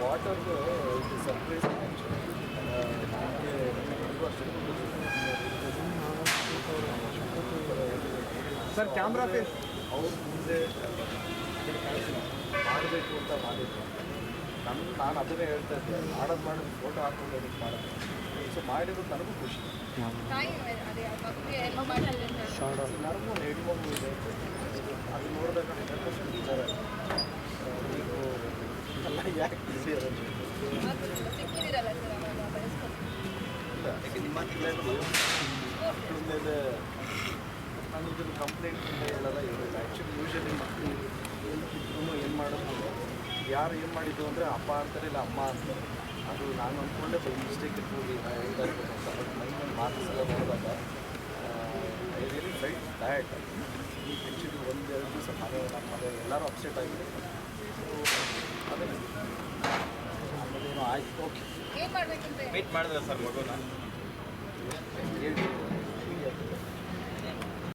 ವಾಟರ್ದು ಇದು ಸರ್ಪ್ರೈಸ್ ನನಗೆ ಇದು ಅಷ್ಟೇ ಸರ್ ಕ್ಯಾಮ್ರಾ ಫೇಸ್ ಅವ್ರ ಮುಂದೆ ಮಾಡಬೇಕು ಅಂತ ಮಾಡಿದ್ರು ನನ್ನ ನಾನು ಅದನ್ನೇ ಹೇಳ್ತಾ ಇದ್ದೆ. ಮಾಡೋದು ಮಾಡೋದು ಫೋಟೋ ಹಾಕೊಂಡು ಅದಕ್ಕೆ ಮಾಡೋದು ಸೊ ಮಾಡಿರೋದು ನನಗೂ ಖುಷಿ. ನನಗೂ ಹೆಣ್ಣು ಮಗು ಇದೆ. ಅದು ನೋಡಿದಾಗ ಪರ್ಸೆಂಟ್ ವಿಚಾರ ನೀವು ಎಲ್ಲ ಯಾಕೆ ಬಿಸಿ ಇರೋದು ಇಲ್ಲ. ನಿಮ್ಮ ಮಕ್ಕಳ ಮೇಲೆ ನಾನು ಇದನ್ನು ಕಂಪ್ಲೇಂಟ್ ಅಂತ ಹೇಳಲ್ಲ ಇರೋದು ಆ್ಯಕ್ಚುಲಿ ಯೂಶಲಿ ಮಕ್ಕಳು ಏನು ಕಿತ್ತರೂ ಏನು ಮಾಡೋದು ಯಾರು ಏನು ಮಾಡಿದ್ದು ಅಂದರೆ ಅಪ್ಪ ಅಂತಾರೆ ಇಲ್ಲ ಅಮ್ಮ ಅಂತಾರೆ. ಅದು ನಾನು ಅಂದ್ಕೊಂಡೆ ಬೈ ಮಿಸ್ಟೇಕ್ ಇಟ್ಕೊಂಡು ಇದಾಗ್ಬೋದು ಅಂತ. ಬಟ್ ಮೈನಲ್ಲಿ ಮಾರ್ಕ್ಸ್ ಎಲ್ಲ ನೋಡಿದಾಗ ಐ ರಿಯಲಿ ಫೈಟ್ ಡಯಟ್ ಈ ಟೆನ್ಷನ್ ಒಂದು ಎರಡು ದಿವಸ ಮನೆ ನಮ್ಮ ಮನೆ ಎಲ್ಲರೂ ಅಪ್ಸೆಟ್ ಆಗಿದೆ ಸೊ ಅದೇ. ಆಮೇಲೆ ಏನೋ ಆಯ್ತು. ಓಕೆ ಮೀಟ್ ಮಾಡಿದ್ರೆ ಸರ್ ಮಗುನ?